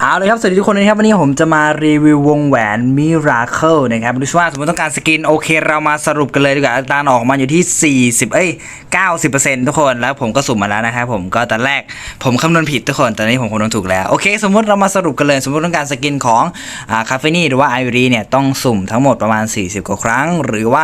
เอาเลยครับ สวัสดีทุกคนนะครับ วันนี้ผมจะมารีวิววงแหวน Miracle นะครับดูสิว่าสมมติต้องการสกินโอเค เรามาสรุปกันเลยดีกว่าอัตราออกมาอยู่ที่ 40 เอ้ย 90%ทุกคนแล้วผมก็สุ่มมาแล้วนะครับผมก็ตอนแรกผมคำนวณผิดทุกคนตอนนี้ผมคำนวณถูกแล้ว โอเค สมมติเรามาสรุปกันเลย สมมติต้องการสกินของอ่าคาเฟนี่หรือว่าไอรีเนี่ยต้องสุ่มทั้งหมดประมาณ 40 กว่าครั้ง หรือว่า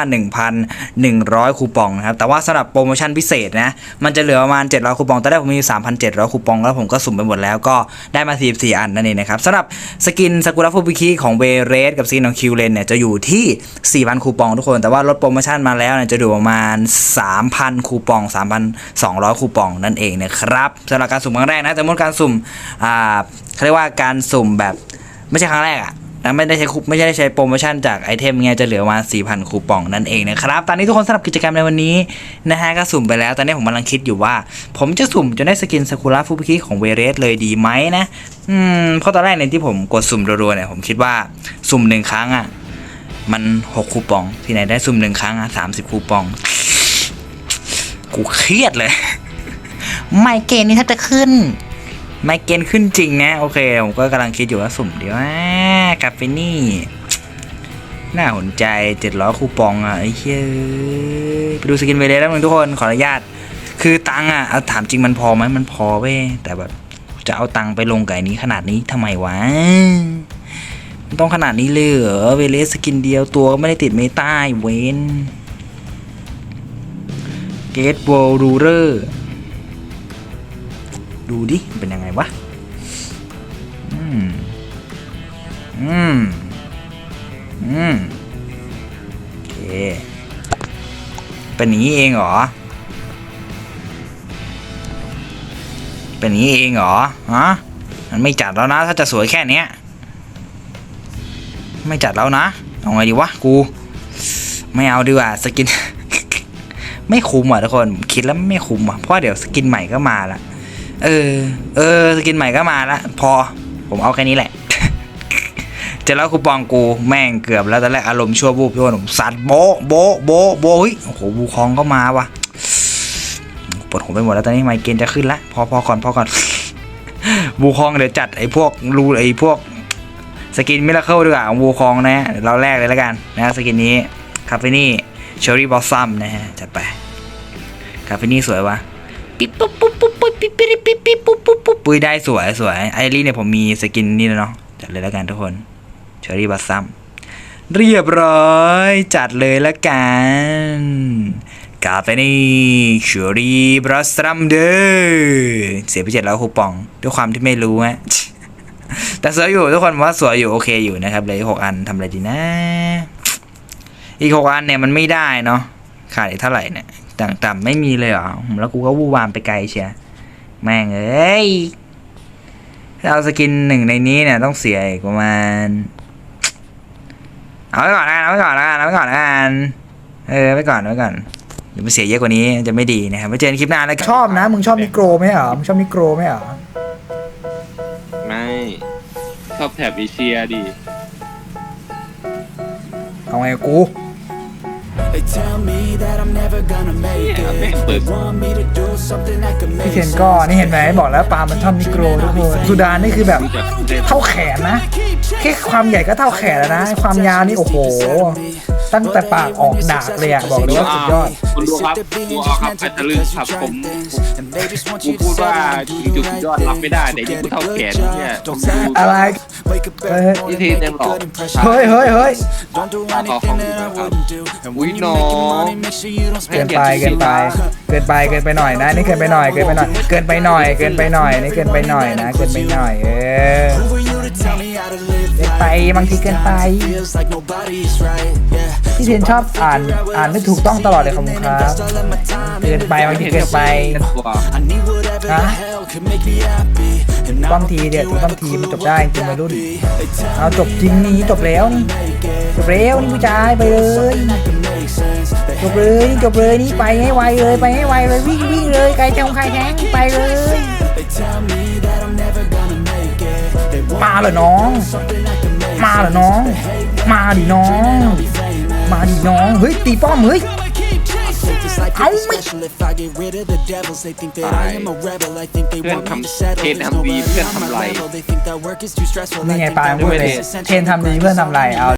1,100 คูปองนะครับแต่ว่าสำหรับโปรโมชั่นพิเศษนะมันจะเหลือประมาณ700คูปองตอนแรกผมมี3,700คูปองแล้วผมก็สุ่มไปหมดแล้วก็ได้มา44อันนั่นเองนะครับสำหรับสกินสกุระฟูบิคิของเวเรสกับสกินของคิวเลนเนี่ยจะอยู่ที่ 4,000 คูปองทุกคน แต่ว่าลดโปรโมชั่นมาแล้วเนี่ยจะอยู่ประมาณ 3,000 คูปอง 3,200 คูปองนั่นเองนะครับสำหรับการสุ่มครั้งแรกนะแต่มดการสุ่มอ่าเขาเรียกว่าการสุ่มแบบไม่ใช่ครั้งแรกอะ นะไม่ได้ใช้คูไม่ใช่ได้ใช้โปรโมชั่นจากไอเทมเงี้ยจะเหลือมา4,000 คูปองนั่นเองนะครับ ตอนนี้ทุกคนสำหรับกิจกรรมในวันนี้นะฮะก็สุ่มไปแล้ว ตอนนี้ผมกำลังคิดอยู่ว่า ผมจะสุ่มจนได้สกินซากุระฟูบิคิของเวเรสเลยดีไหมนะ อืม เพราะตอนแรกเนี่ยที่ผมกดสุ่มรัวๆเนี่ยผมคิดว่าสุ่มหนึ่งครั้งอะมัน 6 คูปอง ที่ไหนได้สุ่มหนึ่งครั้งอะ30คูปอง กูเครียดเลย ไม่เกรนนี่แทบจะขึ้น ไมเกรนขึ้นจริงนะ โอเค ผมก็กำลังคิดอยู่ว่าสุ่มเดียวอ่ากาเฟนี่ น่าสนใจ700คูปองอะไอ้เฮ้ยไปดูสกินเวเลสแล้วมึงทุกคนขออนุญาต คือตังอะเอาถามจริงมันพอไหมมันพอเว้แต่แบบจะเอาตังไปลงไก่นี้ขนาดนี้ทำไมวะมันต้องขนาดนี้เลยเหรอเวเลสสกินเดียวตัวก็ไม่ได้ติดเมตาอีเวนเกตโวลูเรอร์ ดูดิ เป็นยังไงวะ อืม อืม อืม โอเค เป็นอย่างนี้เองเหรอ เป็นอย่างนี้เองเหรอ ฮะ มันไม่จัดแล้วนะ ถ้าจะสวยแค่เนี้ย ไม่จัดแล้วนะ เอาไงดีวะ กู ไม่เอาดีกว่า สกิน ไม่คุ้มอะทุกคน คิดแล้วไม่คุ้มอะ เพราะเดี๋ยวสกินใหม่ก็มาละ เออ เออสกินใหม่ก็มาละพอ ผมเอาแค่นี้แหละ จะแล้วคูปองกูแม่งเกือบแล้วตอนแรกอารมณ์ชั่ววูบพี่ว่าผมสัตว์โบโบโบโบเฮ้ยโอ้โหบูคองก็มาวะปวดหัวไปหมดแล้วตอนนี้ไมเกรนจะขึ้นละพอพอก่อนพอก่อนบูคองเดี๋ยวจัดไอ้พวกรูไอ้พวกสกินมิราเคิลดีกว่าของบูคองนะเดี๋ยวเราแรกเลยแล้วกันนะสกินนี้คาเฟนี่เชอรี่บอสซัมนะฮะจัดไปคาเฟนี่สวยวะ ปิ๊บปุ๊บปุ๊บปุ๊บปุ๊บปิ๊บปิ๊บปิ๊บปิ๊บปุ๊บปุ๊บปุ๊บปุ้ยได้สวยสวยไอรีเนี่ยผมมีสกินนี่แล้วเนาะจัดเลยแล้วกันทุกคนเชอรี่บัสซัมเรียบร้อย จัดเลยแล้วกันกาเฟนี่เชอรี่บัสซัมเด้อเสียไปเจ็ดแล้วคูปอง ด้วยความที่ไม่รู้ฮะแต่สวยอยู่ทุกคนว่าสวยอยู่โอเคอยู่นะครับเลยหกอันทำอะไรดีนะ อีกหกอันเนี่ยมันไม่ได้เนาะขาดอีกเท่าไหร่เนี่ย ต่ำๆไม่มีเลยเหรอแล้วกูก็วูวามไปไกลเชียแม่งเอ้ยถ้าเอาสกินหนึ่งในนี้เนี่ยต้องเสียอีกประมาณ เอาไว้ก่อนนะเอาไว้ก่อนนะเอาไว้ก่อนนะเออไว้ก่อนไว้ก่อนเดี๋ยวมันเสียเยอะกว่านี้จะไม่ดีนะครับไว้เจอกันคลิปหน้าแล้วกันชอบนะ มึงชอบนิโกรไหมเหรอมึงชอบนิโกรไหมเหรอไม่ชอบแถบเอเชียดิเอาไงกู They tell me that I'm never gonna make Yeah, man, it. They but- want me to do something that could พี่ make เคนก็นี่เห็นไหมบอกแล้วปาล์มมันชอบนิโกรทุกคนสุดานนี่คือแบบรู้จักเล่นเท่าแขนนะ แค่ความใหญ่ก็เท่าแขนแล้วนะ ความยาวนี่โอ้โห ตั้งแต่ปากออกดากเลยอะบอกเลยว่าสุดยอด คุณดูครับกูเอาครับไปทะลึ่งครับผมกูพูดว่าถึงจุดสุดยอดรับไม่ได้แต่ยังกูเท่าแขนเนี่ยอะไร Wake up Hey, every hey. morning, นี่ที make เต็ a มหลอก good impression. เฮ้ยเฮ้ยเฮ้ย Don't do I'll anything call that I you. wouldn't do. And We when you know. making money, make sure you don't เกิน spend ไป it เกินไป เกินไปเกินไปหน่อยนะนี่เกินไปหน่อยเกินไปหน่อย เกินไปหน่อยเกินไปหน่อยนี่เกินไปหน่อยนะเกินไปหน่อยเออ ไปบางทีเกินไปพี่เทียนชอบอ่านอ่านไม่ถูกต้องตลอดเลยขอบคุณครับเกินไปบางทีเกินไปตัว I need whatever the Huh? hell could make me happy. And บางทีเดี๋ยว you บางทีมันจบได้จริงวัยรุ่นเอาจบจริงนี่จบแล้วนี่จบแล้วนี่ผู้ชายไปเลยจบเลยนี่จบเลยนี่ไปให้ไวเลยไปให้ไวเลยวิ่งวิ่งเลยใครจะใครแทงไปเลย มาเหรอน้อง something that can make มาเหรอน้อง มาดิน้อง มาดิน้อง เฮ้ย ตีป้อมเฮ้ย sense. This life could be special if I get rid of the devils. They think that I am a rebel. I think they want me to settle. There's nobody on my level. They think that work is too stressful. นี่ I ไง think ปาล์ม that พูด work เลย is essential. เคนทำดีเพื่อนทำไรเอา